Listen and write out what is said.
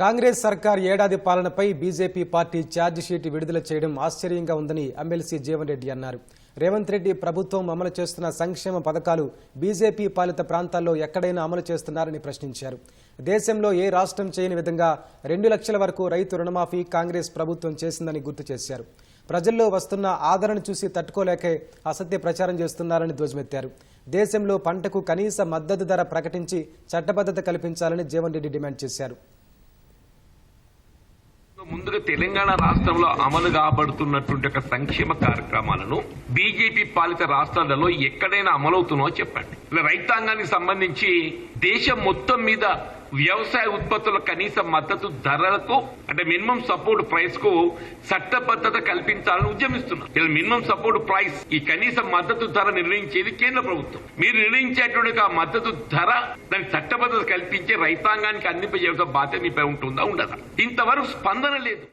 కాంగ్రెస్ సర్కార్ ఏడాది పాలనపై బీజేపీ పార్టీ ఛార్జ్ షీట్ విడుదల చేయడం ఆశ్చర్యంగా ఉందని ఎమ్మెల్సీ జీవన్ రెడ్డి అన్నారు. రేవంత్ రెడ్డి ప్రభుత్వం అమలు చేస్తున్న సంక్షేమ పథకాలు బీజేపీ పాలిత ప్రాంతాల్లో ఎక్కడైనా అమలు చేస్తున్నారని ప్రశ్నించారు. దేశంలో ఏ రాష్ట్రం చేయని విధంగా రెండు లక్షల వరకు రైతు రుణమాఫీ కాంగ్రెస్ ప్రభుత్వం చేసిందని గుర్తు చేశారు. ప్రజల్లో వస్తున్న ఆదరణ చూసి తట్టుకోలేకే అసత్య ప్రచారం చేస్తున్నారని ధ్వజమెత్తారు. దేశంలో పంటకు కనీస మద్దతు ధర ప్రకటించి చట్టబద్ధత కల్పించాలని జీవన్ రెడ్డి డిమాండ్ చేశారు. ముందుగా తెలంగాణ రాష్ట్రంలో అమలు కాబడుతున్నటువంటి ఒక సంక్షేమ కార్యక్రమాలను బీజేపీ పాలిత రాష్ట్రాలలో ఎక్కడైనా అమలవుతున్నో చెప్పండి. రైతాంగానికి సంబంధించి దేశం మొత్తం మీద వ్యవసాయ ఉత్పత్తుల కనీస మద్దతు ధరలకు అంటే మినిమం సపోర్ట్ ప్రైస్కు చట్టబద్ధత కల్పించాలని ఉద్యమిస్తున్నారు. ఇలా మినిమం సపోర్ట్ ప్రైస్ ఈ కనీస మద్దతు ధర నిర్ణయించేది కేంద్ర ప్రభుత్వం. మీరు నిర్ణయించేటువంటి ఆ మద్దతు ధర దాని చట్ట కల్పించే రైతాంగానికి అందింపజేయడం బాధ్యత మీపై ఉంటుందా? ఉండదా? ఇంతవరకు స్పందన లేదు.